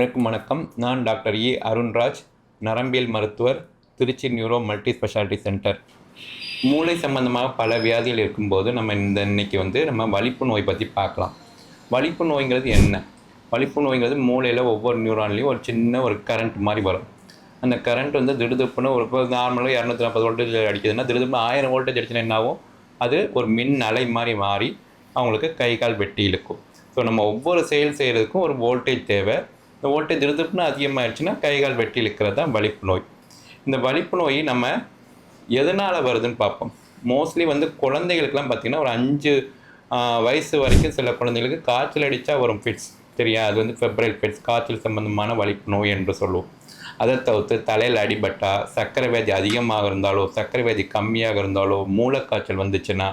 அனைவருக்கும் வணக்கம். நான் டாக்டர் ஏ. அருண்ராஜ் நரம்பியல் மருத்துவர் Trichy neuro multi speciality centre. மூளை சம்பந்தமாக பல வியாதிகள் இருக்கும்போது நம்ம இந்த இன்னைக்கு வந்து நம்ம வலிப்பு நோய் பற்றி பார்க்கலாம். வலிப்பு நோய்ங்கிறது என்ன? வலிப்பு நோய்ங்கிறது மூளையில் ஒவ்வொரு நியூரான்லேயும் ஒரு சின்ன ஒரு கரண்ட் மாதிரி வரும். அந்த கரண்ட் வந்து திடுதுப்புன்னு ஒரு இப்போ நார்மலாக இரநூத்தி நாற்பது வோல்டேஜ் அடிக்குதுன்னா திடுதுப்பு ஆயிரம் வோல்டேஜ் அடிச்சுன்னா என்ன அது ஒரு மின் அலை மாதிரி மாறி அவங்களுக்கு கை கால் வெட்டி இழுக்கும். ஸோ நம்ம ஒவ்வொரு செயல் செய்கிறதுக்கும் ஒரு வோல்டேஜ் தேவை. இந்த ஓட்டை திடுதுப்புன்னு அதிகமாகிடுச்சுன்னா கை கால் வெட்டி இழுக்கிறது தான் வலிப்பு நோய். இந்த வலிப்பு நோய் நம்ம எதனால் வருதுன்னு பார்ப்போம். மோஸ்ட்லி வந்து குழந்தைகளுக்கெல்லாம் பார்த்திங்கன்னா ஒரு அஞ்சு வயசு வரைக்கும் சில குழந்தைகளுக்கு காய்ச்சல் அடித்தா வரும் ஃபிட்ஸ் சரியா? அது வந்து ஃபெப்ரல் ஃபிட்ஸ் காய்ச்சல் சம்பந்தமான வலிப்பு நோய் என்று சொல்லுவோம். அதை தவிர்த்து தலையில் அடிபட்டா சர்க்கரை வியாதி அதிகமாக இருந்தாலோ சர்க்கரை வியாதி கம்மியாக இருந்தாலோ மூளைக்காய்ச்சல் வந்துச்சுன்னா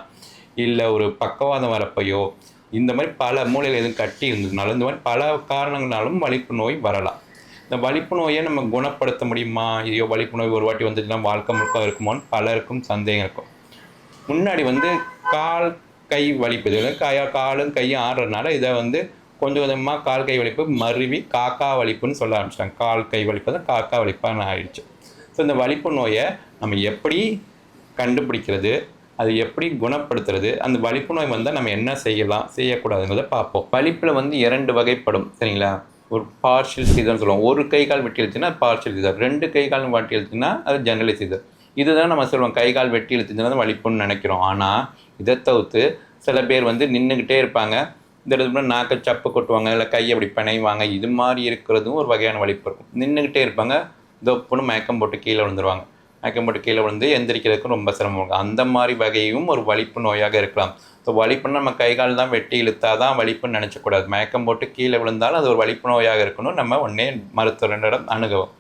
இல்லை ஒரு பக்கவாதம் வரப்பையோ இந்த மாதிரி பல மூளையில் எதுவும் கட்டி இருந்ததுனாலும் இந்த மாதிரி பல காரணங்களாலும் வலிப்பு நோய் வரலாம். இந்த வலிப்பு நோயை நம்ம குணப்படுத்த முடியுமா? ஐயோ வலிப்பு நோய் ஒரு வாட்டி வந்துச்சுன்னா வாழ்க்கை முழுக்க இருக்குமோன்னு பலருக்கும் சந்தேகம் இருக்கும். முன்னாடி வந்து கால் கை வலிப்பு இது கையா காலும் கையும் ஆடுறதுனால இதை வந்து கொஞ்சம் கொஞ்சமாக கால் கை வலிப்பு மருவி காக்கா வலிப்புன்னு சொல்ல ஆரம்பிச்சிட்டாங்க. கால் கை வலிப்பு தான் காக்கா வலிப்பான்னு ஆயிடுச்சு. ஸோ இந்த வலிப்பு நோயை நம்ம எப்படி கண்டுபிடிக்கிறது? அது எப்படி குணப்படுத்துறது அந்த வலிப்பு நோய் வந்தால் நம்ம என்ன செய்யலாம் செய்யக்கூடாதுங்கிறத பார்ப்போம். வலிப்பில் வந்து இரண்டு வகைப்படும் சரிங்களா? ஒரு பார்ஷியல் சீதர்னு சொல்லுவோம். ஒரு கை கால் வெட்டி இழுத்துன்னா பார்ஷியல் சீதர் ரெண்டு கை கால் வெட்டி இழுத்துனா அது ஜெனரல் சீதர் இதுதான் நம்ம சொல்லுவோம் கை கால் வெட்டி இழுத்துச்சுன்னா தான் வலிப்புன்னு நினைக்கிறோம். ஆனால் இதை தவிர்த்து சில பேர் வந்து நின்றுக்கிட்டே இருப்பாங்க. இந்த இடத்துல நாக்கை சப்பு கொட்டுவாங்க இல்லை கையை அப்படி பிணைவாங்க. இது மாதிரி இருக்கிறதும் ஒரு வகையான வலிப்பு இருக்கும். நின்றுக்கிட்டே இருப்பாங்க தொப்புன்னு மயக்கம் போட்டு கீழே விழுந்துருவாங்க. மயக்கம் போட்டு கீழே விழுந்து எந்திரிக்கிறதுக்கும் ரொம்ப சிரமம். இருக்கும் அந்த மாதிரி வகையும் ஒரு வலிப்பு நோயாக இருக்கலாம். ஸோ வலிப்புன்னா நம்ம கை கால் தான் வெட்டி இழுத்தா தான் வலிப்புன்னு நினச்சக்கூடாது. மயக்கம் போட்டு கீழே விழுந்தாலும் அது ஒரு வலிப்பு நோயாக இருக்கணும். நம்ம ஒன்றே மருத்துவரிடம் அணுகவும்.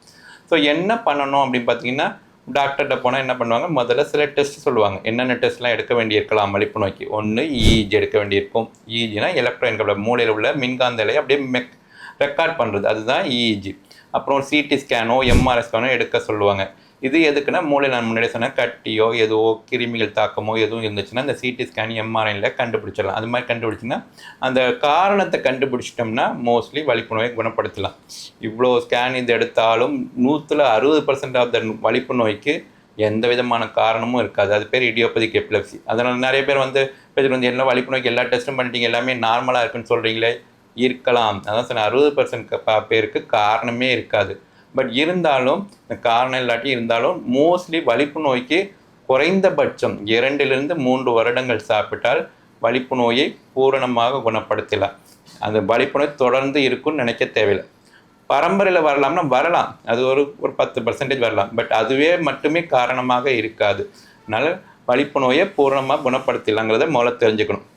ஸோ என்ன பண்ணணும் அப்படின்னு பார்த்தீங்கன்னா டாக்டர்கிட்ட போனால் என்ன பண்ணுவாங்க? முதல்ல சில டெஸ்ட் சொல்லுவாங்க. என்னென்ன டெஸ்ட்லாம் எடுக்க வேண்டியிருக்கலாம் வலிப்பு நோய்க்கு? ஒன்று இஇஜி எடுக்க வேண்டியிருக்கும். இஇஜினா எலக்ட்ரோ என்கப்ல மூளையில் உள்ள மின்காந்த இலையை அப்படியே மெக் ரெக்கார்ட் பண்ணுறது அதுதான் இஇஜி அப்புறம் சிடி ஸ்கேனோ எம்ஆர்ஐ ஸ்கேனோ எடுக்க சொல்லுவாங்க. இது எதுக்குன்னா மூளை நான் முன்னாடி சொன்னேன் கட்டியோ எதுவோ கிருமிகள் தாக்கமோ எதுவும் இருந்துச்சுன்னா இந்த சிடி ஸ்கேன் எம்ஆர்ஐயில் கண்டுபிடிச்சிடலாம். அது மாதிரி கண்டுபிடிச்சிங்கன்னா அந்த காரணத்தை கண்டுபிடிச்சிட்டோம்னா மோஸ்ட்லி வலிப்பு நோயை குணப்படுத்தலாம். இவ்வளோ ஸ்கேன் இது எடுத்தாலும் நூற்றில் அறுபது பர்சன்ட் ஆஃப் த வலிப்பு நோய்க்கு எந்த விதமான காரணமும் இருக்காது. அது பேர் இடியோபதிக் எபிலப்சி அதனால் நிறைய பேர் வந்து பேர் வந்து எல்லாம் வலிப்பு நோய்க்கு எல்லா டெஸ்ட்டும் பண்ணிட்டீங்க எல்லாமே நார்மலாக இருக்குன்னு சொல்கிறீங்களே இருக்கலாம். அதான் சொன்னேன் அறுபது பர்சன்ட் பேருக்கு காரணமே இருக்காது. பட் இருந்தாலும் இந்த காரணம் இல்லாட்டி இருந்தாலும் மோஸ்ட்லி வலிப்பு நோய்க்கு குறைந்தபட்சம் இரண்டிலிருந்து மூன்று வருடங்கள் சாப்பிட்டால் வலிப்பு நோயை பூரணமாக குணப்படுத்தலாம். அந்த வலிப்பு நோய் தொடர்ந்து இருக்கும்னு நினைக்க தேவையில்லை. பரம்பரையில் வரலாம்னா வரலாம். அது ஒரு ஒரு பத்து பர்சன்டேஜ் வரலாம். பட் அதுவே மட்டுமே காரணமாக இருக்காது. அதனால் வலிப்பு நோயை பூரணமாக குணப்படுத்தலாங்கிறத முதல்ல தெரிஞ்சுக்கணும்.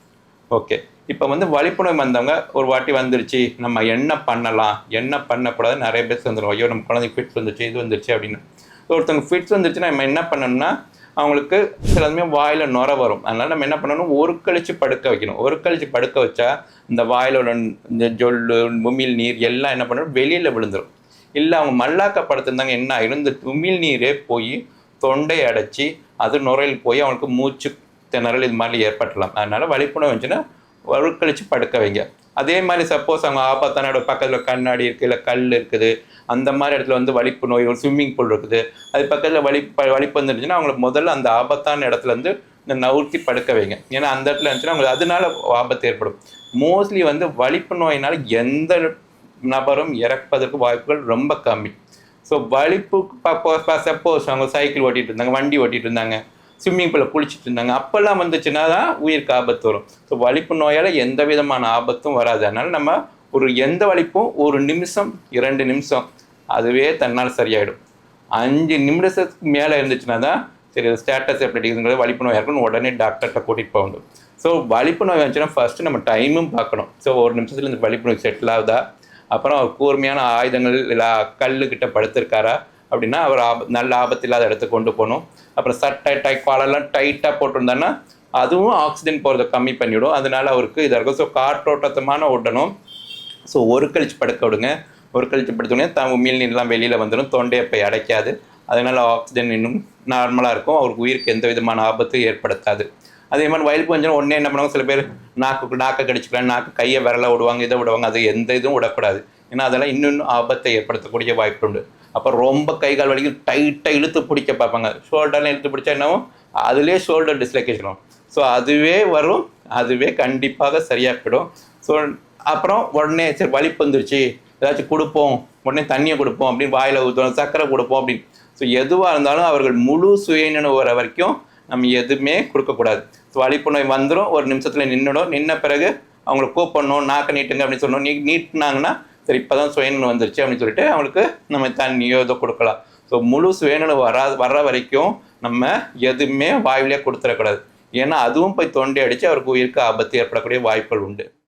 ஓகே இப்போ வந்து வழிப்புணர்வு வந்தவங்க ஒரு வாட்டி வந்துருச்சு நம்ம என்ன பண்ணலாம் என்ன பண்ணக்கூடாது நிறைய பேர் வந்துடும் ஐயோ நம்ம குழந்தைக்கு ஃபிட்ஸ் வந்துருச்சு இது வந்துருச்சு அப்படின்னு. ஒருத்தவங்க ஃபிட்ஸ் வந்துருச்சுன்னா நம்ம என்ன பண்ணணும்னா அவங்களுக்கு சில சமயம் வாயில் நுர வரும். அதனால நம்ம என்ன பண்ணணும் ஒரு கழிச்சு படுக்க வைக்கணும். ஒரு கழிச்சு படுக்க வச்சா இந்த வாயிலோட இந்த ஜொல்லு உமிழ் நீர் எல்லாம் என்ன பண்ணணும் வெளியில் விழுந்துடும் இல்லை அவங்க மல்லாக்க படுத்திருந்தாங்க என்ன ஆயிடும் இந்த உமிழ் நீரே போய் தொண்டை அடைச்சி அது நுரையில் போய் அவங்களுக்கு மூச்சு திணறல் இது மாதிரி ஏற்பட்டலாம் அதனால வழிப்புணர்வு வந்துச்சுன்னா ஒரு கழிச்சு படுக்க வைங்க. அதே மாதிரி சப்போஸ் அவங்க ஆபத்தானோட பக்கத்தில் கண்ணாடி இருக்குது இல்லை கல் இருக்குது அந்த மாதிரி இடத்துல வந்து வலிப்பு நோய் ஒரு ஸ்விம்மிங் பூல் இருக்குது. அது பக்கத்தில் வலி ப- வலிப்பு வந்துருந்துச்சுன்னா அவங்களுக்கு முதல்ல அந்த ஆபத்தான இடத்துல வந்து இந்த நவுர்த்தி படுக்க வைங்க. ஏன்னா அந்த இடத்துல இருந்துச்சுன்னா அவங்களுக்கு அதனால ஆபத்து ஏற்படும். மோஸ்ட்லி வந்து வலிப்பு நோயினால் எந்த நபரும் இறப்பதற்கு வாய்ப்புகள் ரொம்ப கம்மி. ஸோ வலிப்பு சப்போஸ் அவங்க சைக்கிள் ஓட்டிகிட்டு இருந்தாங்க வண்டி ஓட்டிட்டு இருந்தாங்க. ஸ்விம்மிங் பூலில் குளிச்சுட்டு இருந்தாங்க. அப்போல்லாம் வந்துச்சுன்னா தான் உயிருக்கு ஆபத்து வரும். ஸோ வலிப்பு நோயால் எந்த விதமான ஆபத்தும் வராது. அதனால் நம்ம ஒரு எந்த வலிப்பும் ஒரு நிமிஷம் இரண்டு நிமிஷம் அதுவே தன்னால் சரியாயிடும். அஞ்சு நிமிடத்துக்கு மேலே இருந்துச்சுன்னா தான் சரி ஸ்டேட்டஸ் எப்படி இருக்குங்கிறது வலிப்பு நோயாக இருக்குன்னு உடனே டாக்டர்கிட்ட கூட்டிகிட்டு போக வேண்டும் ஸோ வலிப்பு நோய் வந்துச்சுன்னா ஃபஸ்ட்டு நம்ம டைமும் பார்க்கணும். ஸோ ஒரு நிமிஷத்தில் இந்த வலிப்பு நோய் செட்டில் ஆகுதா? அப்புறம் அவர் கூர்மையான ஆயுதங்கள் இல்லை கல்லுக்கிட்ட படுத்திருக்காரா? அப்படின்னா அவர் ஆப நல்ல ஆபத்து இல்லாத இடத்துக்கு கொண்டு போகணும். அப்புறம் சட்டை டை காலெல்லாம் டைட்டாக போட்டிருந்தான்னா அதுவும் ஆக்சிஜன் போகிறத கம்மி பண்ணிவிடும். அதனால அவருக்கு இதாக இருக்கும். ஸோ காற்றோட்டத்தமான ஓட்டணும். ஸோ ஒரு கழிச்சு படுக்க விடுங்க. ஒரு கழிச்சு படுத்தோடனே தான் உமிழ் நீர்லாம் வெளியில் வந்துடும். தொண்டையை போய் அடைக்காது. அதனால் ஆக்சிஜன் இன்னும் நார்மலாக இருக்கும். அவருக்கு உயிருக்கு எந்த விதமான ஆபத்தும் ஏற்படுத்தாது. அதே மாதிரி வயல் கொஞ்சம் ஒன்றே என்ன பண்ணுவாங்க? சில பேர் நாக்கு நாக்கை கடிச்சிக்கலாம். நாக்கு கையை விரல விடுவாங்க இதை விடுவாங்க. அது எந்த இதுவும் விடக்கூடாது. ஏன்னா அதெல்லாம் இன்னும் இன்னும் ஆபத்தை ஏற்படுத்தக்கூடிய வாய்ப்பு உண்டு அப்போ ரொம்ப கை கால் வலிக்கும் டைட்டாக இழுத்து பிடிக்க பார்ப்பாங்க. ஷோல்டர்லாம் இழுத்து பிடிச்சா என்னவோ அதுலேயே ஷோல்டர் டிஸ்லொகேஷன் வரும். ஸோ அதுவே வரும் அதுவே கண்டிப்பாக சரியாகிடும். ஸோ அப்புறம் உடனே சரி வலி வந்துருச்சு. ஏதாச்சும் கொடுப்போம் உடனே தண்ணியை கொடுப்போம் அப்படின்னு வாயில் ஊற்றுவோம் சர்க்கரை கொடுப்போம் அப்படின்னு ஸோ எதுவாக இருந்தாலும் அவர்கள் முழு சுயநினைவு வர வரைக்கும் நம்ம எதுவுமே கொடுக்கக்கூடாது ஸோ வலிப்பு நோய் வந்துடும் ஒரு நிமிஷத்தில் நின்றுடும் நின்ன பிறகு அவங்கள கூப்பிடணும் நாக்க நீட்டுங்க அப்படின்னு சொல்லணும். நீ நீட்டினாங்கன்னா சரி இப்போ தான் சுயநினைவு வந்துருச்சு அப்படின்னு சொல்லிட்டு அவங்களுக்கு நம்ம தண்ணியோ ஏதோ கொடுக்கலாம். ஸோ முழு சுயநினைவு வரா வர்ற வரைக்கும் நம்ம எதுவுமே வாயிலே கொடுத்துடக்கூடாது. ஏன்னா அதுவும் போய் தொண்டி அடித்து அவருக்கு உயிருக்கு ஆபத்து ஏற்படக்கூடிய வாய்ப்புகள் உண்டு.